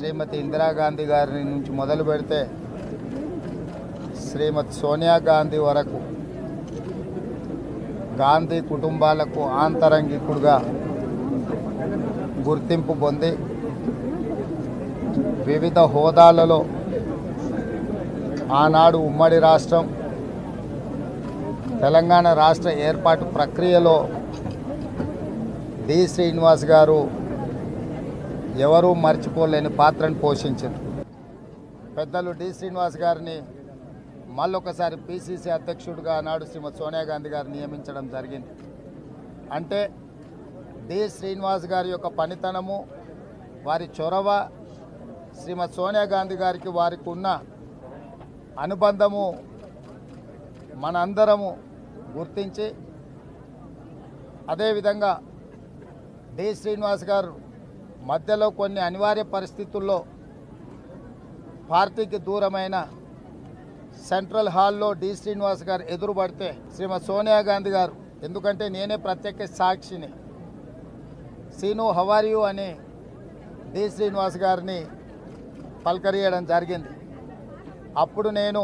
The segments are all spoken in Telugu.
శ్రీమతి ఇందిరాగాంధీ గారి నుంచి మొదలు పెడితే శ్రీమతి సోనియా గాంధీ వరకు గాంధీ కుటుంబాలకు ఆంతరంగికుడుగా గుర్తింపు పొంది వివిధ హోదాలలో ఆనాడు ఉమ్మడి రాష్ట్రం తెలంగాణ రాష్ట్ర ఏర్పాటు ప్రక్రియలో డి శ్రీనివాస్ గారు ఎవరూ మర్చిపోలేని పాత్రను పోషించారు. పెద్దలు డి. శ్రీనివాస్ గారిని మళ్ళొకసారి పిసిసి అధ్యక్షుడిగా నాడు శ్రీమతి సోనియా గాంధీ గారు నియమించడం జరిగింది. అంటే డి. శ్రీనివాస్ గారి యొక్క పనితనము వారి చొరవ శ్రీమతి సోనియా గాంధీ గారికి వారికి ఉన్న అనుబంధము మనందరము గుర్తించి అదేవిధంగా డి. శ్రీనివాస్ గారు మధ్యలో కొన్ని అనివార్య పరిస్థితుల్లో పార్టీకి దూరమైన సెంట్రల్ హాల్లో డి శ్రీనివాస్ గారు ఎదురుపడితే శ్రీమతి సోనియా గాంధీ గారు. ఎందుకంటే నేనే ప్రత్యక్ష సాక్షిని. సీను హవారియు అని డి శ్రీనివాస్ గారిని పలకరియడం జరిగింది. అప్పుడు నేను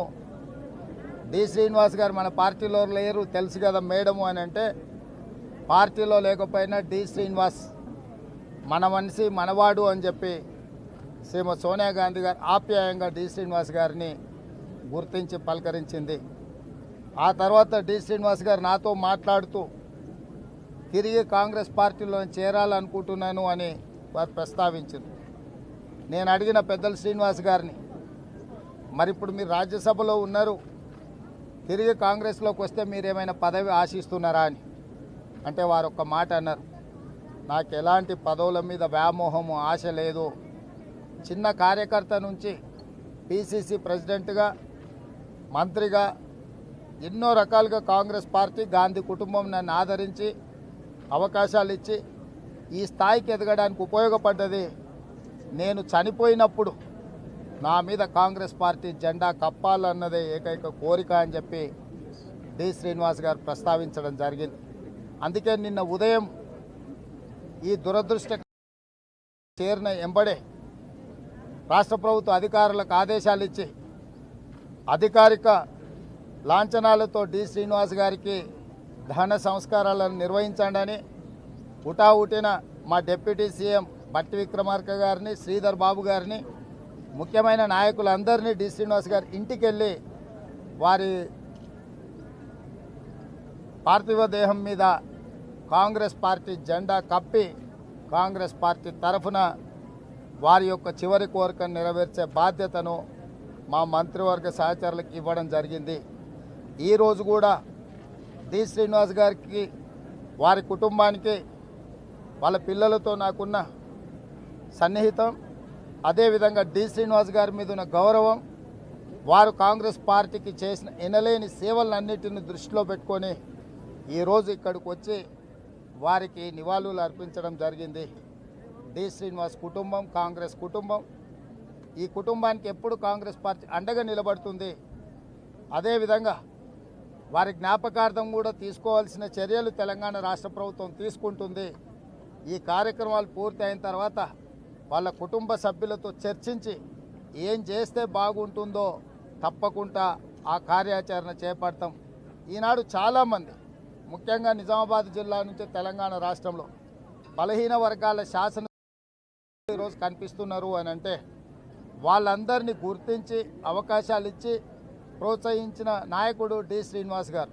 డి శ్రీనివాస్ గారు మన పార్టీలో లేరు తెలుసు కదా మేడము అని అంటే పార్టీలో లేకపోయినా డి శ్రీనివాస్ మన మనిషి మనవాడు అని చెప్పి శ్రీమ సోనియా గాంధీ గారు ఆప్యాయంగా డి. శ్రీనివాస్ గారిని గుర్తించి పలకరించింది. ఆ తర్వాత డి. శ్రీనివాస్ గారు నాతో మాట్లాడుతూ తిరిగి కాంగ్రెస్ పార్టీలో చేరాలనుకుంటున్నాను అని వారు ప్రస్తావించారు నేను అడిగిన పెద్దలు శ్రీనివాస్ గారిని మరి ఇప్పుడు మీరు రాజ్యసభలో ఉన్నారు తిరిగి కాంగ్రెస్లోకి వస్తే మీరు ఏమైనా పదవి ఆశిస్తున్నారా అని. అంటే వారు ఒక్క మాట అన్నారు. నాకు ఎలాంటి పదవుల మీద వ్యామోహము ఆశ లేదు. చిన్న కార్యకర్త నుంచి పిసిసి ప్రెసిడెంట్గా మంత్రిగా ఎన్నో రకాలుగా కాంగ్రెస్ పార్టీ గాంధీ కుటుంబం నన్ను ఆదరించి అవకాశాలు ఇచ్చి ఈ స్థాయికి ఎదగడానికి ఉపయోగపడ్డది. నేను చనిపోయినప్పుడు నా మీద కాంగ్రెస్ పార్టీ జెండా కప్పాలన్నదే ఏకైక కోరిక అని చెప్పి డి. శ్రీనివాస్ గారు ప్రస్తావించడం జరిగింది. అందుకే నిన్న ఉదయం ఈ దురదృష్ట చేరిన ఎంబడే రాష్ట్ర ప్రభుత్వ అధికారులకు ఆదేశాలు ఇచ్చి అధికారిక లాంఛనాలతో డి శ్రీనివాస్ గారికి దహన సంస్కారాలను నిర్వహించండి అని ఉటావుటిన మా డిప్యూటీ సీఎం బట్టి విక్రమార్క గారిని శ్రీధర్ బాబు గారిని ముఖ్యమైన నాయకులందరినీ డి శ్రీనివాస్ గారి ఇంటికి వెళ్ళి వారి పార్థివ దేహం మీద కాంగ్రెస్ పార్టీ జెండా కప్పి కాంగ్రెస్ పార్టీ తరఫున వారి యొక్క చివరి కోరికను నెరవేర్చే బాధ్యతను మా మంత్రివర్గ సహచరులకు ఇవ్వడం జరిగింది. ఈరోజు కూడా డి శ్రీనివాస్ గారికి వారి కుటుంబానికి వాళ్ళ పిల్లలతో నాకున్న సన్నిహితం అదేవిధంగా డి శ్రీనివాస్ గారి మీద ఉన్న గౌరవం వారు కాంగ్రెస్ పార్టీకి చేసిన ఎనలేని సేవలన్నిటిని దృష్టిలో పెట్టుకొని ఈరోజు ఇక్కడికి వచ్చి వారికి నివాళులు అర్పించడం జరిగింది. డి. శ్రీనివాస్ కుటుంబం కాంగ్రెస్ కుటుంబం. ఈ కుటుంబానికి ఎప్పుడు కాంగ్రెస్ పార్టీ అండగా నిలబడుతుంది? అదేవిధంగా వారి జ్ఞాపకార్థం కూడా తీసుకోవాల్సిన చర్యలు తెలంగాణ రాష్ట్ర ప్రభుత్వం తీసుకుంటుంది. ఈ కార్యక్రమాలు పూర్తి అయిన తర్వాత వాళ్ళ కుటుంబ సభ్యులతో చర్చించి ఏం చేస్తే బాగుంటుందో తప్పకుండా ఆ కార్యాచరణ చేపడతాం. ఈనాడు చాలామంది ముఖ్యంగా నిజామాబాద్ జిల్లా నుంచి తెలంగాణ రాష్ట్రంలో బలహీన వర్గాల శాసన ఈరోజు కనిపిస్తున్నారు అని అంటే వాళ్ళందరినీ గుర్తించి అవకాశాలు ఇచ్చి ప్రోత్సహించిన నాయకుడు డి శ్రీనివాస్ గారు.